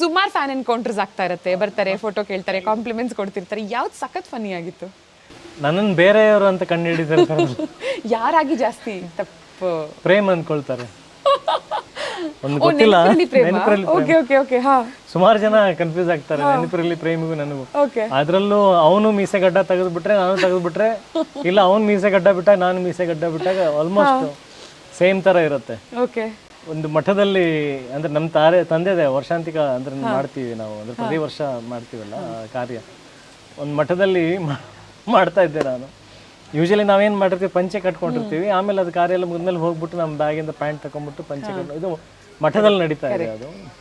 ಸುಮಾರು fan encounters ಆಗ್ತಾ ಇರುತ್ತೆ. ಬರ್ತಾರೆ ಫೋಟೋ ಕೇಳ್ತಾರೆ ಕಾಂಪ್ಲಿಮೆಂಟ್ಸ್ ಕೊಡ್ತಿರ್ತಾರೆ. ಯಾವ್ದು ಸಖತ್ ಫನಿ ಆಗಿತ್ತು? ನನ್ನನ್ನು ಬೇರೆಯವರು ಅಂತ ಕಂಡು ಹಿಡಿತಾರೆ ಯಾರಾಗಿ ಜಾಸ್ತಿ ತಪ್ಪು? ಪ್ರೇಮ್ ಅಂದ್ಕೊಳ್ತಾರೆ ಒಂದು ಗೊತ್ತಿಲ್ಲ. ಓಕೆ ಓಕೆ ಓಕೆ ಹಾ. ಸುಮಾರು ಜನ ಕನ್ಫ್ಯೂಸ್ ಆಗ್ತಾರೆ. ನೆನಪಿರಲಿ ಪ್ರೇಮಿಗೂ ನನಗೂ. ಓಕೆ. ಅದ್ರಲ್ಲೂ ಅವನು ಮೀಸೆ ಗಡ್ಡ ತೆಗೆದ್ಬಿಟ್ರೆ ನಾನು ತೆಗೆದ್ಬಿಟ್ರೆ ಇಲ್ಲ ಅವನು ಮೀಸೆ ಗಡ್ಡ ಬಿಟ್ಟಾಗ ನಾನು ಮೀಸೆ ಗಡ್ಡ ಬಿಟ್ಟಾಗ ಆಲ್ಮೋಸ್ಟ್ ಸೇಮ್ ತರ ಇರುತ್ತೆ. ಓಕೆ. ಒಂದು ಮಠದಲ್ಲಿ ಅಂದ್ರೆ ನಮ್ಮ ತಾರೆ ತಂದೆದೆ ವರ್ಷಾಂತಿಕ ಅಂದ್ರೆ ಮಾಡ್ತೀವಿ ನಾವು. ಅಂದ್ರೆ ಪ್ರತಿ ವರ್ಷ ಮಾಡ್ತೀವಲ್ಲ ಆ ಕಾರ್ಯ. ಒಂದು ಮಠದಲ್ಲಿ ಮಾ- ಮಾಡ್ತಾ ಇದ್ದೆ ನಾನು. ಯೂಶಲಿ ನಾವೇನು ಮಾಡಿರ್ತೀವಿ ಪಂಚೆ ಕಟ್ಕೊಂಡಿರ್ತೀವಿ. ಆಮೇಲೆ ಅದು ಕಾರ್ಯ ಎಲ್ಲ ಮುಗಿದ್ಮೇಲೆ ಹೋಗ್ಬಿಟ್ಟು ನಮ್ಮ ಬ್ಯಾಗಿಂದ ಪ್ಯಾಂಟ್ ತಗೊಂಡ್ಬಿಟ್ಟು ಪಂಚೆ ಇದು ಮಠದಲ್ಲಿ ನಡೀತಾ ಇದೆ ಅದು.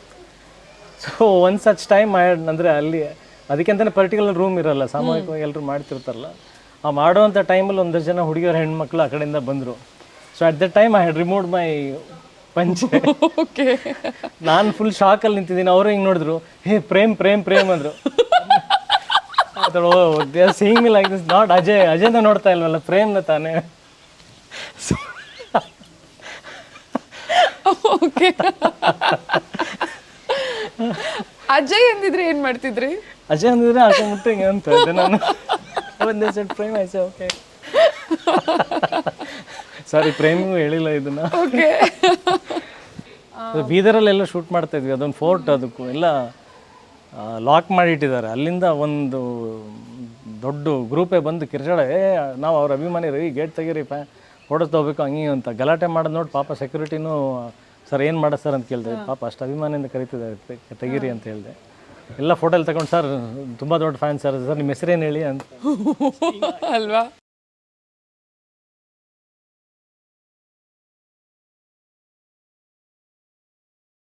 ಸೊ ಒನ್ ಸಚ್ ಟೈಮ್ ಅಂದರೆ ಅಲ್ಲಿ ಅದಕ್ಕೆಂತಾನೆ ಪರ್ಟಿಕ್ಯುಲರ್ ರೂಮ್ ಇರಲ್ಲ. ಸಾಮೂಹಿಕವಾಗಿ ಎಲ್ಲರೂ ಮಾಡ್ತಿರ್ತಾರಲ್ಲ. ಆ ಮಾಡುವಂಥ ಟೈಮಲ್ಲಿ ಒಂದಷ್ಟು ಜನ ಹುಡುಗಿಯರ ಹೆಣ್ಮಕ್ಳು ಆ ಕಡೆಯಿಂದ ಬಂದರು. So at the time I had remove my panche. Okay. ನಾನು ಫುಲ್ ಶಾಕಲ್ಲಿ ನಿಂತಿದ್ದೀನಿ. ಅವರು ಹಿಂಗೆ ನೋಡಿದ್ರು? ಹೇ ಪ್ರೇಮ್ ಪ್ರೇಮ್ ಪ್ರೇಮ್ ಅಂದರು. Seeing me like this not Ajay ಅಜಯ್ನ ನೋಡ್ತಾ ಇಲ್ವಲ್ಲ ಪ್ರೇಮ್ನ ತಾನೇ. ಓಕೆ. ಅಜಯ್ ಎಂದಿದ್ರೆ ಏನ್ ಮಾಡ್ತಿದ್ರಿ? ಅಜಯ್ ಅಂದಿದ್ರೆ ಹಾಕೊಂಡ್ಬಿಟ್ಟು ಹಿಂಗೆ ಅಂತ ಇದ್ದೆ ನಾನು. ಒಂದೇ ಸೆಟ್ ಪ್ರೇಮ್ ಆಯ್ತು ಓಕೆ ಸಾರಿ ಪ್ರೇಮಿಗೂ ಹೇಳಿಲ್ಲ ಇದನ್ನ. ಓಕೆ ಬೀದರಲ್ಲೆಲ್ಲ ಶೂಟ್ ಮಾಡ್ತಾ ಇದ್ವಿ. ಅದೊಂದು ಫೋರ್ಟ್ ಅದಕ್ಕೂ. ಎಲ್ಲ ಲಾಕ್ ಮಾಡಿಟ್ಟಿದ್ದಾರೆ. ಅಲ್ಲಿಂದ ಒಂದು ದೊಡ್ಡ ಗ್ರೂಪೇ ಬಂದು ಕಿರ್ಚಾಡ ಏ ನಾವು ಅವ್ರ ಅಭಿಮಾನಿ ರೀ ಗೇಟ್ ತೆಗೀರಿ ಪ್ಯಾ ಫೋಟೋ ತೊಗೋಬೇಕು ಹಂಗೆ ಅಂತ. ಗಲಾಟೆ ಮಾಡೋದು ನೋಡಿ ಪಾಪ ಸೆಕ್ಯೂರಿಟಿನೂ ಸರ್ ಏನು ಮಾಡೋದು ಸರ್? ಅಂತ ಕೇಳಿದೆ. ಪಾಪ ಅಷ್ಟು ಅಭಿಮಾನಿಯಿಂದ ಕರಿತಿದ್ದಾರೆ. ತೆಗೀರಿ ಅಂತ ಹೇಳಿದೆ. ಎಲ್ಲ ಫೋಟೋಲ್ಲಿ ತಗೊಂಡು ಸರ್ ತುಂಬ ದೊಡ್ಡ ಫ್ಯಾನ್ ಸರ್ ಸರ್ ನಿಮ್ಮ ಹೆಸರೇನು ಹೇಳಿ? ಅಂತ. ಅಲ್ವಾ?